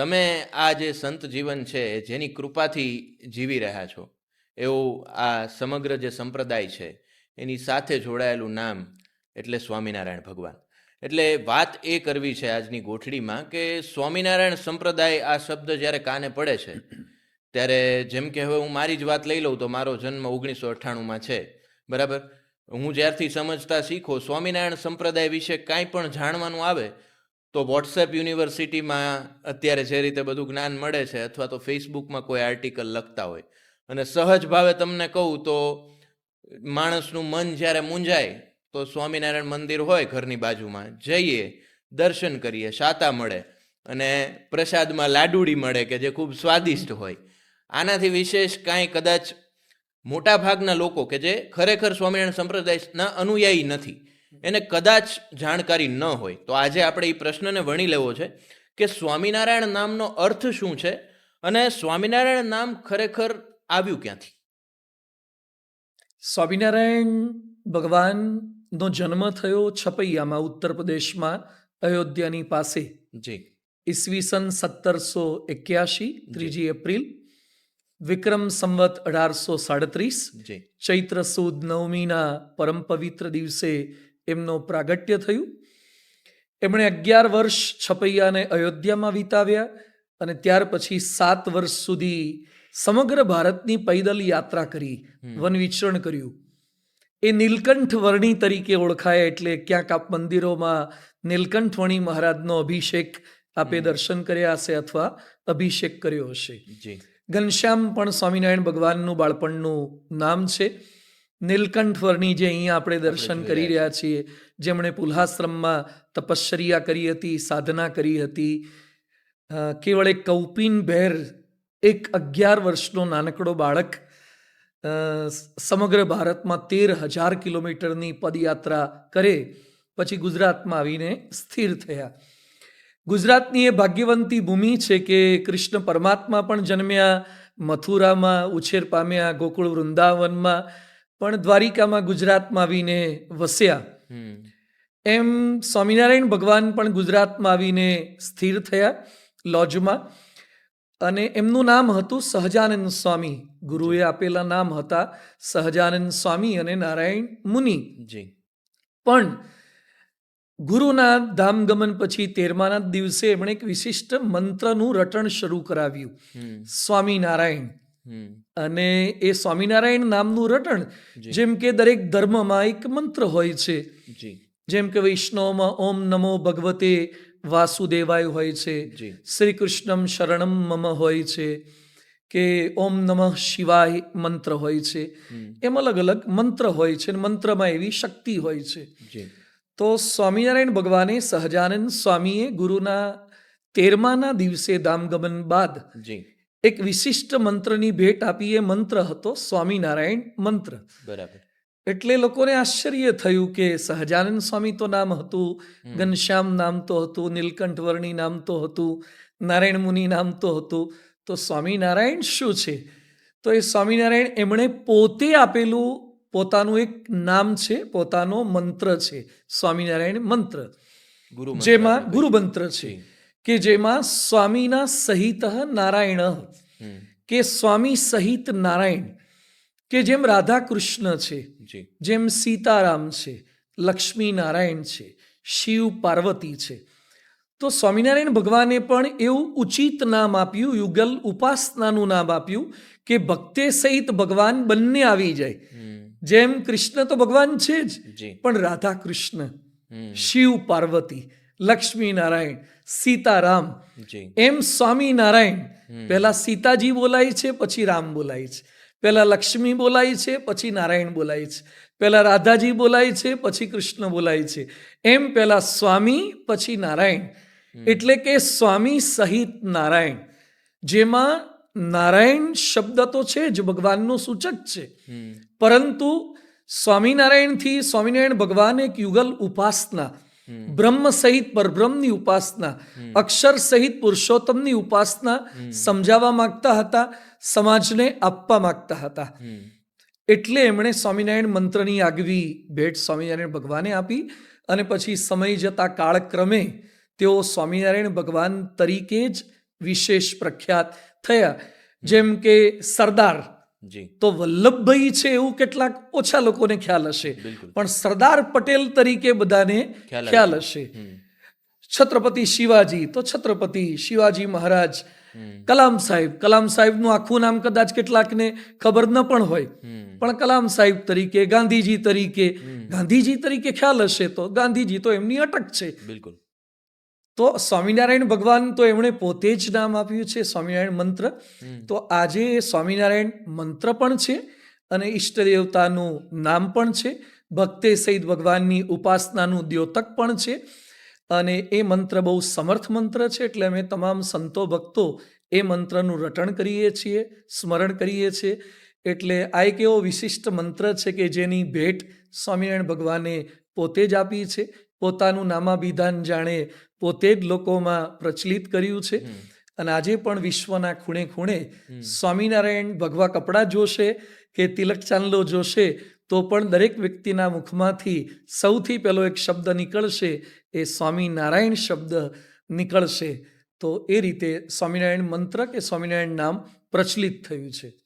તમે આ જે સંત જીવન છે, જેની કૃપાથી જીવી રહ્યા છો, એવું આ સમગ્ર જે સંપ્રદાય છે, એની સાથે જોડાયેલું નામ એટલે સ્વામિનારાયણ ભગવાન. એટલે વાત એ કરવી છે આજની ગોઠડીમાં કે સ્વામિનારાયણ સંપ્રદાય આ શબ્દ જ્યારે કાને પડે છે, ત્યારે જેમ કે હવે હું મારી જ વાત લઈ લઉં તો મારો જન્મ ઓગણીસો અઠ્ઠાણુંમાં છે, બરાબર? હું જ્યારથી સમજતા શીખો, સ્વામિનારાયણ સંપ્રદાય વિશે કાંઈ પણ જાણવાનું આવે તો વોટ્સએપ યુનિવર્સિટીમાં અત્યારે જે રીતે બધું જ્ઞાન મળે છે અથવા તો ફેસબુકમાં કોઈ આર્ટિકલ લખતા હોય. અને સહજ ભાવે તમને કહું તો માણસનું મન જ્યારે મૂંઝાય તો સ્વામિનારાયણ મંદિર હોય ઘરની બાજુમાં, જઈએ, દર્શન કરીએ શાતા મળે અને પ્રસાદમાં લાડુડી મળે કે જે ખૂબ સ્વાદિષ્ટ હોય. આનાથી વિશેષ કાંઈ કદાચ મોટાભાગના લોકો કે જે ખરેખર સ્વામિનારાયણ સંપ્રદાયના અનુયાયી નથી. એને કદાચ જાણકારી ન હોય. તો આજે આપણે એ પ્રશ્નને વણી લેવો છે કે સ્વામિનારાયણ નામનો અર્થ શું છે અને સ્વામિનારાયણ નામ ખરેખર આવ્યું ક્યાંથી? સ્વામિનારાયણ ભગવાનનો જન્મ થયો છપૈયામાં ઉત્તર પ્રદેશમાં અયોધ્યાની પાસે. જી. ઈસવીસન સત્તરસો એક્યાશી ત્રીજી એપ્રિલ. વિક્રમ સંવત અઢારસો સાડત્રીસ. જી. ચૈત્ર સુદ નવમીના પરમ પવિત્ર દિવસે એમનો પ્રાગટ્ય થયું. એમણે અગિયાર વર્ષ છપૈયાને અયોધ્યામાં વિતાવ્યા અને ત્યાર પછી સાત વર્ષ સુધી સમગ્ર ભારતની પૈદલ યાત્રા કરી. વન વિચરણ કર્યું. એ નીલકંઠ વર્ણી તરીકે ઓળખાય એટલે ક્યાંક આપ મંદિરોમાં નીલકંઠ વર્ણી મહારાજનો અભિષેક આપે દર્શન કર્યા હશે અથવા અભિષેક કર્યો હશે. ઘનશ્યામ પણ સ્વામિનારાયણ ભગવાનનું બાળપણનું નામ છે. નીલકંઠ વર્ણી જે અહીંયા આપણે દર્શન કરી રહ્યા છીએ. જેમણે પુલ્હાશ્રમમાં તપશ્ચર્યા કરી હતી સાધના કરી હતી. કેવળ એક કૌપિન ભેર એક અગિયાર વર્ષનો નાનકડો બાળક સમગ્ર ભારતમાં તેર હજાર કિલોમીટરની પદયાત્રા કરે પછી ગુજરાતમાં આવીને સ્થિર થયા. ગુજરાતની એ ભાગ્યવંતી ભૂમિ છે કે કૃષ્ણ પરમાત્મા પણ જન્મ્યા મથુરામાં ઉછેર પામ્યા ગોકુળ વૃંદાવનમાં પણ દ્વારિકામાં ગુજરાતમાં આવીને વસ્યા. એમ સ્વામિનારાયણ ભગવાન પણ ગુજરાતમાં આવીને સ્થિર થયા લોજમાં. અને એમનું નામ હતું સહજાનંદ સ્વામી. ગુરુએ આપેલા નામ હતા સહજાનંદ સ્વામી અને નારાયણ મુનિ. જી. પણ ગુરુના ધામગમન પછી તેરમાના દિવસે એમણે એક વિશિષ્ટ મંત્રનું રટણ શરૂ કરાવ્યું. સ્વામિનારાયણ. અને એ સ્વામિનારાયણ નામનું રટણ જેમ કે દરેક ધર્મમાં એક મંત્ર હોય છે. જેમ કે વૈષ્ણવમાં ઓમ નમો ભગવતે વાસુદેવાય હોય છે. શ્રી કૃષ્ણમ શરણમ મમ હોય છે. કે ઓમ નમઃ શિવાય મંત્ર હોય છે. એમ અલગ અલગ મંત્ર હોય છે મંત્રમાં એવી શક્તિ હોય છે. તો સ્વામિનારાયણ ભગવાને સહજાનંદ સ્વામીએ ગુરુના તેરમાના દિવસે ધામગમન બાદ એક વિશિષ્ટ મંત્રની ભેટ આપી એ મંત્ર હતો સ્વામિનારાયણ મંત્ર. બરાબર. એટલે લોકોને આશ્ચર્ય થયું કે સહજાનંદ સ્વામી તો નામ હતું ઘનશ્યામ નામ તો હતું નીલકંઠ વર્ણી નામ તો હતું નારાયણ મુનિ નામ તો હતું. તો સ્વામિનારાયણ શું છે? તો એ સ્વામિનારાયણ એમણે પોતે આપેલું પોતાનું એક નામ છે પોતાનો મંત્ર છે સ્વામિનારાયણ મંત્ર. ગુરુ જેમાં ગુરુ મંત્ર છે. કે જેમાં સ્વામીના સહિત નારાયણ કે સ્વામી સહિત નારાયણ કે જેમ રાધા કૃષ્ણ છે જેમ સીતારામ છે લક્ષ્મી નારાયણ છે શિવ પાર્વતી છે. તો સ્વામિનારાયણ ભગવાને પણ એવું ઉચિત નામ આપ્યું યુગલ ઉપાસનાનું નામ આપ્યું કે ભક્તે સહિત ભગવાન બંને આવી જાય. જેમ કૃષ્ણ તો ભગવાન છે જ પણ રાધા કૃષ્ણ શિવ પાર્વતી લક્ષ્મી નારાયણ સીતારામ એમ સ્વામિનારાયણ. પહેલા સીતાજી બોલાય છે પછી રામ બોલાય છે. પહેલા લક્ષ્મી બોલાય છે પછી નારાયણ બોલાય છે. પહેલા રાધાજી બોલાય છે પછી કૃષ્ણ બોલાય છે. એમ પહેલા સ્વામી પછી નારાયણ. એટલે કે સ્વામી સહિત નારાયણ. જેમાં નારાયણ શબ્દ તો છે જ ભગવાનનું સૂચક છે. પરંતુ સ્વામિનારાયણથી સ્વામિનારાયણ ભગવાન એક યુગલ ઉપાસના. બ્રહ્મ સહિત પરબ્રહ્મની ઉપાસના અક્ષર સહિત પુરુષોત્તમની ઉપાસના સમજાવવા માંગતા હતા સમાજને આપવા માંગતા હતા. એટલે એમણે સ્વામિનારાયણ મંત્રની આગવી ભેટ સ્વામિનારાયણ ભગવાને આપી અને પછી સમય જતા કાળક્રમે તેઓ સ્વામિનારાયણ ભગવાન તરીકે જ વિશેષ પ્રખ્યાત થયા. જેમ કે સરદાર તો વલ્લભભાઈ છે એવું કેટલાક ઓછા લોકોને ખ્યાલ હશે. પણ સરદાર પટેલ તરીકે બધાને ખ્યાલ હશે. છત્રપતિ શિવાજી તો છત્રપતિ શિવાજી મહારાજ કલામ સાહેબ. કલામ સાહેબનું આખું નામ કદાચ કેટલાકને ખબર ન પણ હોય. પણ કલામ સાહેબ તરીકે ગાંધીજી તરીકે ગાંધીજી તરીકે ખ્યાલ હશે તો ગાંધીજી તો એમની અટક છે. બિલકુલ. તો સ્વામિનારાયણ ભગવાન તો એમણે પોતે જ નામ આપ્યું છે સ્વામિનારાયણ મંત્ર. તો આજે સ્વામિનારાયણ મંત્ર પણ છે અને ઈષ્ટ દેવતાનું નામ પણ છે ભક્તે સહિત ભગવાનની ઉપાસનાનું દ્યોતક પણ છે. અને એ મંત્ર બહુ સમર્થ મંત્ર છે એટલે અમે તમામ સંતો ભક્તો એ મંત્રનું રટણ કરીએ છીએ સ્મરણ કરીએ છીએ. એટલે આ એક એવો વિશિષ્ટ મંત્ર છે કે જેની ભેટ સ્વામિનારાયણ ભગવાને પોતે જ આપી છે. પોતાનું નામાભિધાન જાણે પોતે જ લોકોમાં પ્રચલિત કર્યું છે. અને આજે પણ વિશ્વના ખૂણે ખૂણે સ્વામિનારાયણ ભગવા કપડાં જોશે કે તિલક ચાંદલો જોશે તો પણ દરેક વ્યક્તિના મુખમાંથી સૌથી પહેલો એક શબ્દ નીકળશે એ સ્વામિનારાયણ શબ્દ નીકળશે. તો એ રીતે સ્વામિનારાયણ મંત્ર કે સ્વામિનારાયણ નામ પ્રચલિત થયું છે.